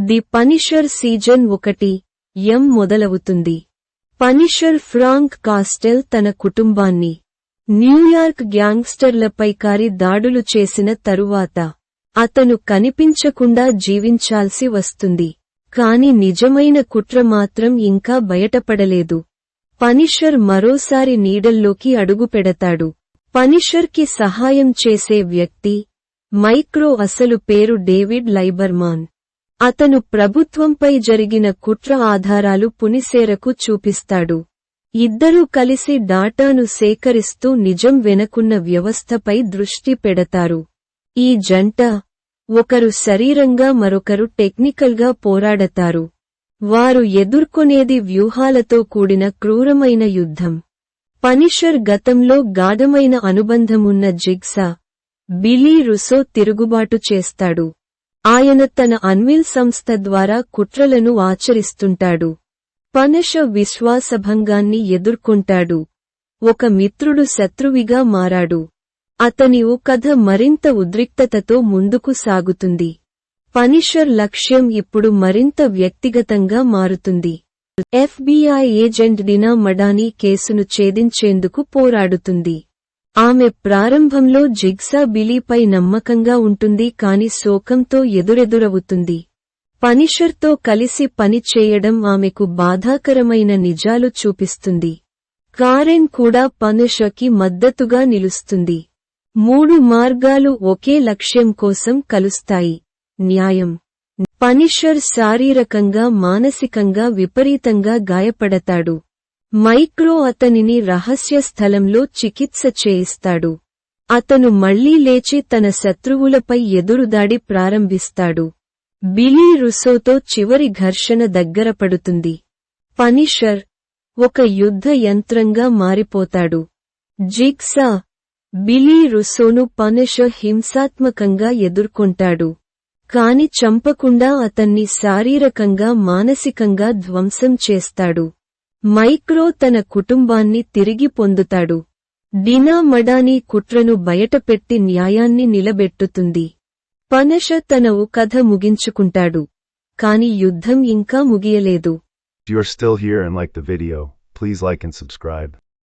The Punisher season ఒకటి ఎం మొదలవుతుంది. Punisher Frank Castle తన కుటుంబాన్ని న్యూయార్క్ గ్యాంగ్స్టర్లపై కారి దాడులు చేసిన తరువాత అతను కనిపించకుండా జీవించాల్సి వస్తుంది. కాని నిజమైన కుట్ర మాత్రం ఇంకా బయటపడలేదు. పనిషర్ మరోసారి నీడల్లోకి అడుగుపెడతాడు. పనిషర్కి సహాయం చేసే వ్యక్తి మైక్రో అసలు పేరు డేవిడ్ లైబర్మాన్. అతను ప్రభుత్వంపై జరిగిన కుట్ర ఆధారాలు పునిసేరకు చూపిస్తాడు. ఇద్దరూ కలిసి డాటాను సేకరిస్తూ నిజం వెనకున్న వ్యవస్థపై దృష్టి పెడతారు. ఈ జంట ఒకరు శరీరంగా మరొకరు టెక్నికల్గా పోరాడతారు. వారు ఎదుర్కొనేది వ్యూహాలతో కూడిన క్రూరమైన యుద్ధం. పనిషర్ గతంలో గాఢమైన అనుబంధమున్న జిగ్సా బిలీ రుసో తిరుగుబాటు చేస్తాడు. ఆయన తన అన్విల్ సంస్థ ద్వారా కుట్రలను ఆచరిస్తుంటాడు. పనష విశ్వాసభంగాన్ని ఎదుర్కొంటాడు. ఒక మిత్రుడు శత్రువిగా మారాడు. అతని ఓ కథ మరింత ఉద్రిక్తతతో ముందుకు సాగుతుంది. పనిషర్ లక్ష్యం ఇప్పుడు మరింత వ్యక్తిగతంగా మారుతుంది. ఎఫ్బీఐ ఏజెంట్ డినా మడానీ కేసును ఛేదించేందుకు పోరాడుతుంది. ఆమె ప్రారంభంలో జిగ్సా బిలీపై నమ్మకంగా ఉంటుంది కాని శోకంతో ఎదురెదురవుతుంది. పనిషర్తో కలిసి పని చేయడం ఆమెకు బాధాకరమైన నిజాలు చూపిస్తుంది. కారెన్ కూడా పనిషకి మద్దతుగా నిలుస్తుంది. మూడు మార్గాలు ఒకే లక్ష్యం కోసం కలుస్తాయి. న్యాయం. పనిషర్ శారీరకంగా మానసికంగా విపరీతంగా గాయపడతాడు. మైక్రో అతనిని రహస్య స్థలంలో చికిత్స చేయిస్తాడు. అతను మళ్ళీ లేచి తన శత్రువులపై ఎదురుదాడి ప్రారంభిస్తాడు. బిలీ రుసోతో చివరి ఘర్షణ దగ్గరపడుతుంది పనిషర్ ఒక యుద్ధ యంత్రంగా మారిపోతాడు. జిగ్సా బిలీ రుసోను పనిషర్ హింసాత్మకంగా ఎదుర్కొంటాడు. కాని చంపకుండా అతన్ని శారీరకంగా మానసికంగా ధ్వంసం చేస్తాడు. మైక్రో తన కుటుంబాన్ని తిరిగి పొందుతాడు. డినా మడానీ కుట్రను బయటపెట్టి న్యాయాన్ని నిలబెట్టుతుంది. పనష తన ఓ కథ ముగించుకుంటాడు. కాని యుద్ధం ఇంకా ముగియలేదు. If you are still here and like the video, please like and subscribe.